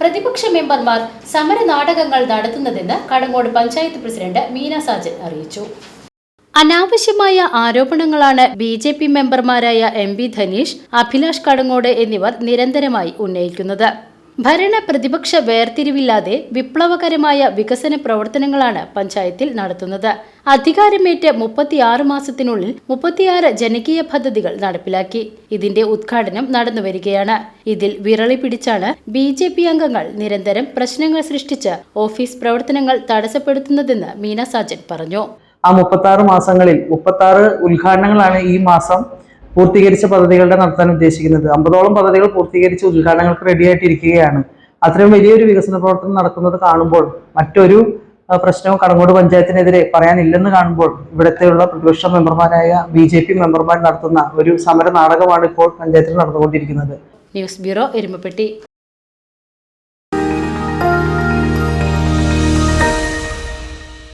പ്രതിപക്ഷ മെമ്പർമാർ സമര നാടകങ്ങൾ നടത്തുന്നതെന്ന് കടങ്ങോട് പഞ്ചായത്ത് പ്രസിഡന്റ് മീന സാജൻ അറിയിച്ചു. അനാവശ്യമായ ആരോപണങ്ങളാണ് ബി ജെ പി മെമ്പർമാരായ എം വി ധനീഷ് അഭിലാഷ് കടങ്ങോട് എന്നിവർ നിരന്തരമായി ഉന്നയിക്കുന്നത്. ഭരണ പ്രതിപക്ഷ വേർതിരിവില്ലാതെ വിപ്ലവകരമായ വികസന പ്രവർത്തനങ്ങളാണ് പഞ്ചായത്തിൽ നടത്തുന്നത്. അധികാരമേറ്റ് മുപ്പത്തിയാറ് മാസത്തിനുള്ളിൽ മുപ്പത്തിയാറ് ജനകീയ പദ്ധതികൾ നടപ്പിലാക്കി. ഇതിന്റെ ഉദ്ഘാടനം നടന്നുവരികയാണ് ഇതിൽ വിരളി പിടിച്ചാണ് ബി ജെ പി അംഗങ്ങൾ നിരന്തരം പ്രശ്നങ്ങൾ സൃഷ്ടിച്ച് ഓഫീസ് പ്രവർത്തനങ്ങൾ തടസ്സപ്പെടുത്തുന്നതെന്ന് മീന സാജൻ പറഞ്ഞു. ആ മുപ്പത്തി മാസങ്ങളിൽ മുപ്പത്തി ഉദ്ഘാടനങ്ങളാണ് ഈ മാസം പൂർത്തീകരിച്ച പദ്ധതികളുടെ നടത്താൻ ഉദ്ദേശിക്കുന്നത്. അമ്പതോളം പദ്ധതികൾ പൂർത്തീകരിച്ച് ഉദ്ഘാടനങ്ങൾക്ക് റെഡിയായിട്ടിരിക്കുകയാണ് അത്രയും വലിയൊരു വികസന പ്രവർത്തനം നടക്കുന്നത് കാണുമ്പോൾ മറ്റൊരു പ്രശ്നവും കടങ്ങോട് പഞ്ചായത്തിനെതിരെ പറയാനില്ലെന്ന് കാണുമ്പോൾ ഇവിടത്തെയുള്ള പ്രതിപക്ഷ മെമ്പർമാരായ ബി ജെ പി മെമ്പർമാർ നടത്തുന്ന ഒരു സമര നാടകമാണ് ഇപ്പോൾ പഞ്ചായത്തിൽ നടന്നുകൊണ്ടിരിക്കുന്നത്. News bureau Erumapetty.